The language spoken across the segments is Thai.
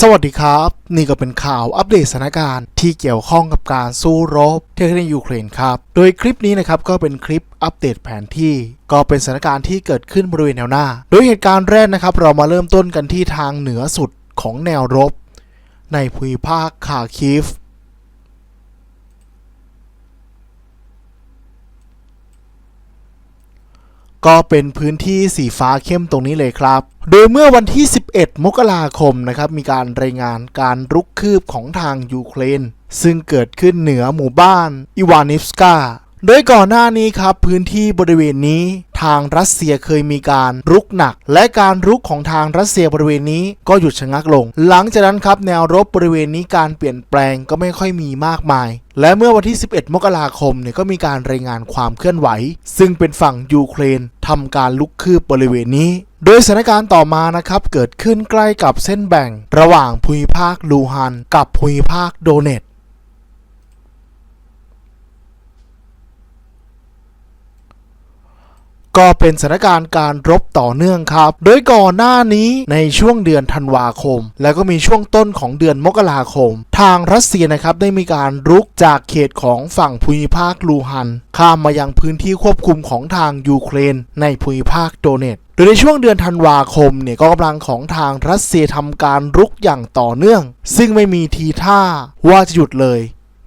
สวัสดีครับ นี่ก็เป็นข่าวอัปเดตสถานการณ์ที่เกี่ยวข้องกับการสู้รบที่ในยูเครนครับ โดยคลิปนี้นะครับก็เป็นคลิปอัปเดตแผนที่ ก็เป็นสถานการณ์ที่เกิดขึ้นบริเวณแนวหน้า โดยเหตุการณ์แรกนะครับ เรามาเริ่มต้นกันที่ทางเหนือสุดของแนวรบ ในภูมิภาคคาคิฟ ก็เป็นพื้นที่สีฟ้าเข้มตรงนี้เลยครับ โดยเมื่อวันที่ 11 มกราคมนะครับ มีการรายงานการรุกคืบของทางยูเครน ซึ่งเกิดขึ้นเหนือหมู่บ้านอิวานิฟสกาโดยก่อนหน้านี้ครับพื้นที่บริเวณนี้ทางรัสเซียเคยมีการรุกหนัก และการรุกของทางรัสเซียบริเวณนี้ก็หยุดชะงักลง หลังจากนั้นครับแนวรบบริเวณนี้การเปลี่ยนแปลงก็ไม่ค่อยมีมากมาย และเมื่อวันที่ 11 มกราคมเนี่ยก็มีการรายงานความเคลื่อนไหว ซึ่งเป็นฝั่งยูเครน ทำการลุกคืบบริเวณนี้ โดยสถานการณ์ต่อมานะครับ เกิดขึ้นใกล้กับเส้นแบ่ง ระหว่างภูมิภาคลูฮัน กับภูมิภาคโดเนต ก็เป็นสถานการณ์การรบต่อเนื่องครับ โดยก่อนหน้านี้ในช่วงเดือนธันวาคม แล้วก็มีช่วงต้นของเดือนมกราคม ทางรัสเซียนะครับได้มีการรุกจากเขตของฝั่งภูมิภาคลูฮัน ข้ามมายังพื้นที่ควบคุมของทางยูเครน ในภูมิภาคโดเนตโดยในช่วงเดือนธันวาคมเนี่ยก็กำลังของทางรัสเซียทำการรุกอย่างต่อเนื่อง ซึ่งไม่มีทีท่าว่าจะหยุดเลย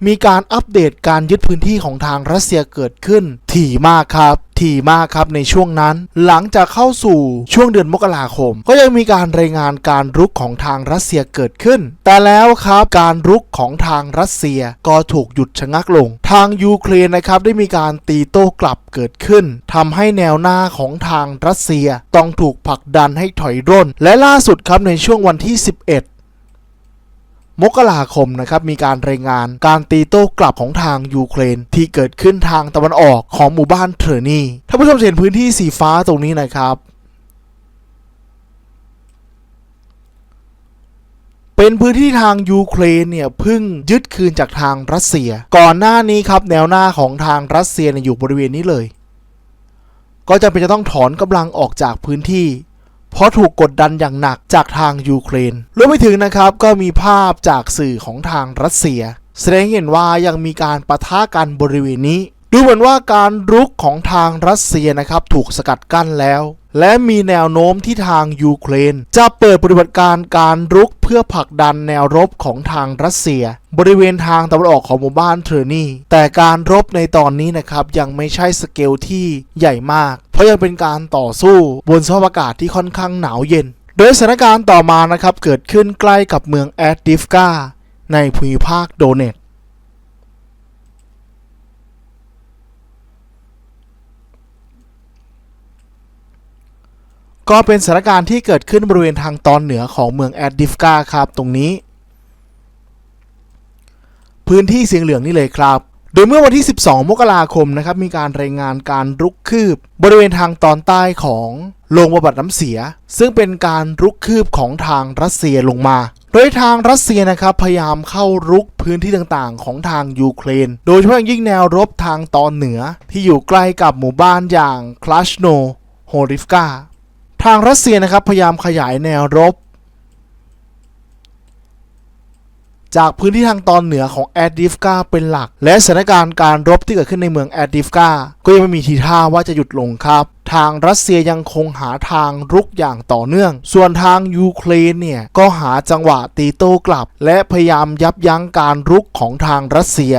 มีการอัปเดตการยึดพื้นที่ของทางรัสเซียเกิดขึ้นถี่มากครับ ถี่มากครับในช่วงนั้น หลังจากเข้าสู่ช่วงเดือนมกราคม ก็ยังมีการรายงานการรุกของทางรัสเซียเกิดขึ้น แต่แล้วครับการรุกของทางรัสเซียก็ถูกหยุดชะงักลง ทางยูเครนนะครับได้มีการตีโต้กลับเกิดขึ้นทำให้แนวหน้าของทางรัสเซียต้องถูกผลักดันให้ถอยร่น และล่าสุดครับในช่วงวันที่ 11 มกราคมนะครับมีการรายงานการตีโต้กลับของทางยูเครน ที่เกิดขึ้นทางตะวันออกของหมู่บ้านเทอร์นีท่านผู้ชมเห็นพื้นที่สีฟ้าตรงนี้นะครับ เป็นพื้นที่ทางยูเครนเนี่ยพิ่งยึดคืนจากทางรัสเซีย ก่อนหน้านี้ครับแนวหน้าของทางรัสเซียเนี่ยอยู่บริเวณนี้เลย ก็จะเป็นจะต้องถอนกำลังออกจากพื้นที่ เพราะถูกกดดันอย่างหนักจากทางยูเครนรวมไปถึงนะครับก็มีภาพจากสื่อของทางรัสเซีย แสดงเห็นว่ายังมีการประทะกันบริเวณนี้ ดูเหมือนว่าการรุกของทางรัสเซียนะครับถูกสกัดกั้นแล้ว และมีแนวโน้มที่ทางยูเครน จะเปิดปฏิบัติการการรุกเพื่อผลักดันแนวรบของทางรัสเซีย บริเวณทางตะวันออกของหมู่บ้านเทอร์นีแต่การรบในตอนนี้นะครับยังไม่ใช่สเกลที่ใหญ่มาก เพราะยังเป็นการต่อสู้บนสภาพอากาศที่ค่อนข้างหนาวเย็น โดยสถานการณ์ต่อมานะครับเกิดขึ้นใกล้กับเมืองแอดดิฟกาในภูมิภาคโดเนตก็เป็นสถานการณ์ที่เกิดขึ้นบริเวณทางตอนเหนือของเมืองแอดดิฟกาครับตรงนี้ พื้นที่สีเหลืองนี่เลยครับ โดยเมื่อวันที่ 12 มกราคมนะครับมีการรายงานการรุกคืบบริเวณทางตอนใต้ของโรงบำบัดน้ำเสีย ซึ่งเป็นการรุกคืบของทางรัสเซียลงมา โดยทางรัสเซียนะครับพยายามเข้ารุกพื้นที่ต่างๆ ของทางยูเครน โดยเฉพาะยิ่งแนวรบทางตอนเหนือ ที่อยู่ใกล้กับหมู่บ้านอย่างคลาชโนโฮริฟกาทางรัสเซียนะครับพยายามขยายแนวรบ จากพื้นที่ทางตอนเหนือของแอดดิฟกาเป็นหลัก และสถานการณ์การรบที่เกิดขึ้นในเมืองแอดดิฟกาก็ยังไม่มีทีท่าว่าจะหยุดลงครับ ทางรัสเซียยังคงหาทางรุกอย่างต่อเนื่อง ส่วนทางยูเครนเนี่ย ก็หาจังหวะตีโต้กลับ และพยายามยับยั้งการรุกของทางรัสเซีย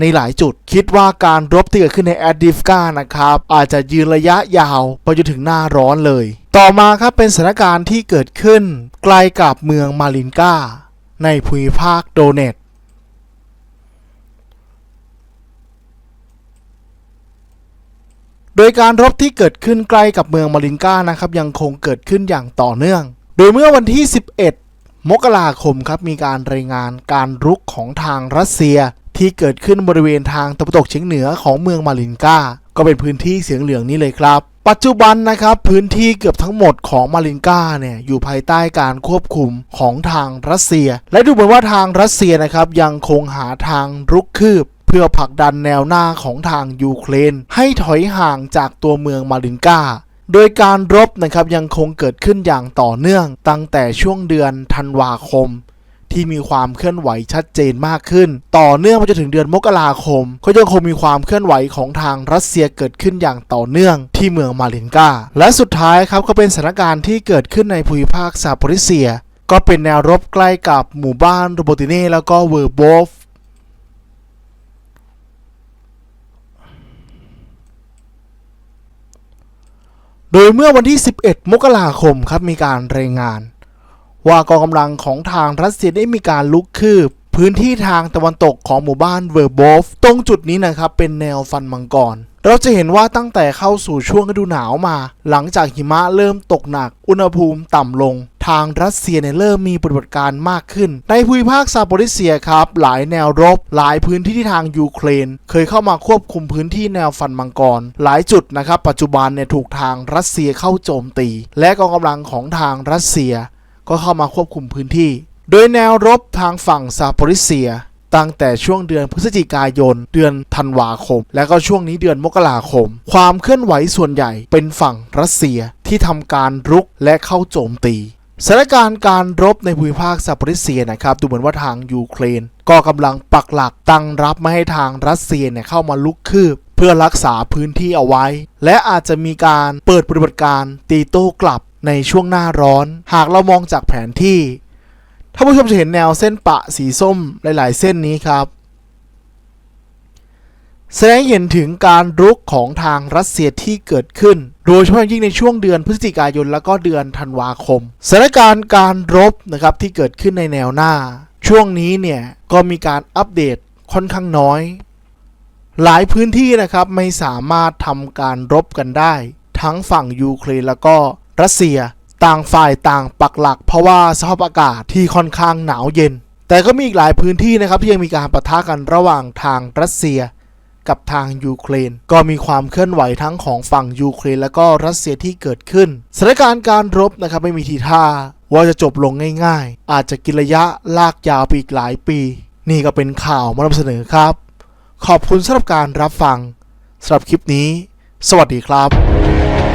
ในหลายจุดคิดว่าการรบที่เกิดขึ้นในแอดดิฟกานะครับ อาจจะยืนระยะยาวไปจนถึงหน้าร้อนเลย ต่อมาครับเป็นสถานการณ์ที่เกิดขึ้น ใกล้กับเมืองมาลินกา ในภูมิภาคโดเนตโดยการรบที่เกิดขึ้นใกล้กับเมืองมาลินกานะครับยังคงเกิดขึ้นอย่างต่อเนื่อง โดยเมื่อวันที่ 11 มกราคมครับมีการรายงานการรุกของทางรัสเซีย ที่เกิดขึ้นบริเวณทางตะวันตกเฉียงเหนือของเมืองมาลินกาก็เป็นพื้นที่เสียงเหลืองนี้เลยครับ ปัจจุบันนะครับพื้นที่เกือบทั้งหมดของมาลินกาเนี่ยอยู่ภายใต้การควบคุมของทางรัสเซีย และดูเหมือนว่าทางรัสเซียนะครับยังคงหาทางรุกคืบ เพื่อผลักดันแนวหน้าของทางยูเครน ให้ถอยห่างจากตัวเมืองมาลินกาโดยการรบนะครับยังคงเกิดขึ้นอย่างต่อเนื่องตั้งแต่ช่วงเดือนธันวาคม ที่มีความเคลื่อนไหวชัดเจนมากขึ้น ต่อเนื่องไปจนถึงเดือนมกราคม ก็ยังคงมีความเคลื่อนไหวของทางรัสเซียเกิดขึ้นอย่างต่อเนื่องที่เมืองมาลินกาและสุดท้ายครับก็เป็นสถานการณ์ที่เกิดขึ้นในภูมิภาคซาโปริเซีย ก็เป็นแนวรบใกล้กับหมู่บ้านโรโบติเน่แล้วก็เวอร์โบฟโดยเมื่อวันที่ 11 มกราคมครับมีการรายงาน ว่ากองกำลังของทางรัสเซียได้มีการลุกคืบพื้นที่ทางตะวันตกของหมู่บ้านเวอร์โบฟ ตรงจุดนี้นะครับเป็นแนวฟันมังกร เราจะเห็นว่าตั้งแต่เข้าสู่ช่วงฤดูหนาวมา หลังจากหิมะเริ่มตกหนัก อุณหภูมิต่ำลง ทางรัสเซียเนี่ยเริ่มมีปฏิบัติการมากขึ้น ในภูมิภาคซาโปริเซียครับ หลายแนวรบ หลายพื้นที่ที่ทางยูเครน เคยเข้ามาควบคุมพื้นที่แนวฟันมังกร หลายจุดนะครับ ปัจจุบันเนี่ยถูกทางรัสเซียเข้าโจมตี และกองกำลังของทางรัสเซีย ก็เข้ามาควบคุมพื้นที่ โดยแนวรบทางฝั่งซาโปริเซีย ตั้งแต่ช่วงเดือนพฤศจิกายน เดือนธันวาคม และก็ช่วงนี้เดือนมกราคม ความเคลื่อนไหวส่วนใหญ่เป็นฝั่งรัสเซียที่ทำการรุกและเข้าโจมตีสถานการณ์การรบในภูมิภาคซาโปริเซียนะครับดูเหมือนว่าทางยูเครน ก็กำลังปักหลักตั้งรับไม่ให้ทางรัสเซียเนี่ยเข้ามาลุกคืบ เพื่อรักษาพื้นที่เอาไว้ และอาจจะมีการเปิดปฏิบัติการตีโต้กลับ ในช่วงหน้าร้อน หากเรามองจากแผนที่ท่านผู้ชมจะเห็นแนวเส้นปะสีส้มหลาย ๆ เส้นนี้ครับ แสดงเห็นถึงการรุกของทางรัสเซียที่เกิดขึ้น โดยเฉพาะยิ่งในช่วงเดือนพฤศจิกายนแล้วก็เดือนธันวาคมสถานการณ์การรบนะครับที่เกิดขึ้นในแนวหน้า ช่วงนี้เนี่ยก็มีการอัปเดตค่อนข้างน้อย หลายพื้นที่นะครับไม่สามารถทำการรบกันได้ ทั้งฝั่งยูเครนแล้วก็ รัสเซีย ต่างฝ่ายต่างปักหลัก เพราะว่าสภาพอากาศที่ค่อนข้างหนาวเย็น แต่ก็มีอีกหลายพื้นที่นะครับที่ยังมีการปะทะกันระหว่างทางรัสเซียกับทางยูเครน ก็มีความเคลื่อนไหวทั้งของฝั่งยูเครน และก็รัสเซียที่เกิดขึ้นสถานการณ์การรบนะครับไม่มีทีท่าว่าจะจบลงง่าย ๆ อาจจะกินระยะลากยาวไปอีกหลายปี นี่ก็เป็นข่าวมานำเสนอครับ ขอบคุณสำหรับการรับฟังสำหรับคลิปนี้ สวัสดีครับ